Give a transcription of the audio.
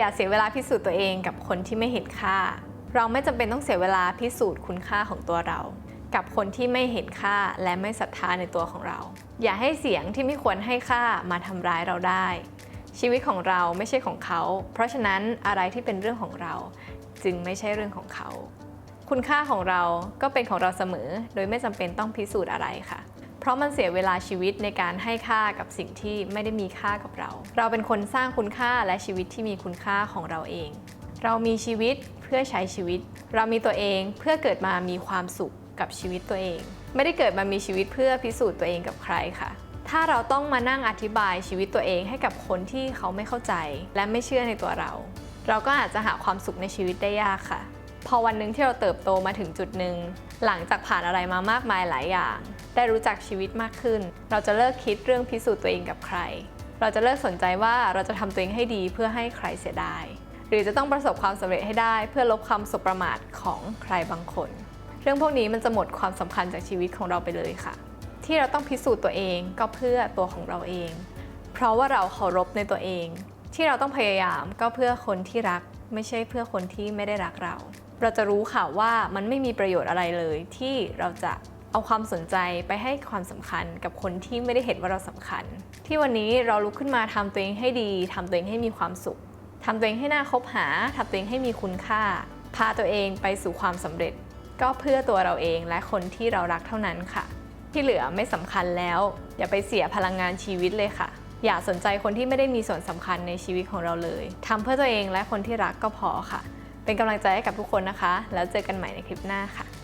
อย่าเสียเวลาพิสูจน์ตัวเองกับคนที่ไม่เห็นค่า เราไม่จำเป็นต้องเสียเวลาพิสูจน์คุณค่าของตัวเรา กับคนที่ไม่เห็นค่าและไม่ศรัทธาในตัวของเรา อย่าให้เสียงที่ไม่ควรให้ค่ามาทำร้ายเราได้ ชีวิตของเราไม่ใช่ของเขา เพราะฉะนั้นอะไรที่เป็นเรื่องของเรา จึงไม่ใช่เรื่องของเขา คุณค่าของเราก็เป็นของเราเสมอ โดยไม่จำเป็นต้องพิสูจน์อะไรค่ะ เพราะมันเสียเวลาชีวิตในการให้ค่ากับสิ่งที่ไม่ได้มีค่ากับเรา เราเป็นคนสร้างคุณค่าและชีวิตที่มีคุณค่าของเราเอง เรามีชีวิตเพื่อใช้ชีวิต เรามีตัวเองเพื่อเกิดมามีความสุขกับชีวิตตัวเอง ไม่ได้เกิดมามีชีวิตเพื่อพิสูจน์ตัวเองกับใครค่ะ ถ้าเราต้องมานั่งอธิบายชีวิตตัวเองให้กับคนที่เขาไม่เข้าใจ และไม่เชื่อในตัวเรา เราก็อาจจะหาความสุขในชีวิตได้ยากค่ะ พอวันหนึ่งที่เราเติบโตมาถึงจุดหนึ่งหลังจากผ่านอะไรมามากมายหลายอย่าง ได้รู้จักชีวิตมากขึ้น เราจะเลิกคิดเรื่องพิสูจน์ตัวเองกับใคร เราจะเลิกสนใจว่าเราจะทำตัวเองให้ดีเพื่อให้ใครเสียดาย หรือจะต้องประสบความสำเร็จให้ได้ เพื่อลบความสบประมาทของใครบางคน เรื่องพวกนี้มันจะหมดความสำคัญจากชีวิตของเราไปเลยค่ะ ที่เราต้องพิสูจน์ตัวเองก็เพื่อตัวของเราเอง เพราะว่าเราเคารพในตัวเอง ที่เราต้องพยายามก็เพื่อคนที่รัก ไม่ใช่เพื่อคนที่ไม่ได้รักเรา เราจะรู้ค่ะว่ามันไม่มีประโยชน์อะไรเลยที่เราจะ เอาความสนใจไปให้ความสำคัญกับคนที่ไม่ได้เห็นว่าเราสำคัญ ที่วันนี้เราลุกขึ้นมาทำตัวเองให้ดีทำตัวเองให้มีความสุขทำตัวเองให้น่าคบหาทำตัวเองให้มีคุณค่า พาตัวเองไปสู่ความสำเร็จ ก็เพื่อตัวเราเองและคนที่เรารักเท่านั้นค่ะ ที่เหลือไม่สำคัญแล้ว อย่าไปเสียพลังงานชีวิตเลยค่ะ อย่าสนใจคนที่ไม่ได้มีส่วนสำคัญในชีวิตของเราเลยทำเพื่อตัวเองและคนที่รักก็พอค่ะ เป็นกำลังใจให้กับทุกคนนะคะ แล้วเจอกันใหม่ในคลิปหน้าค่ะ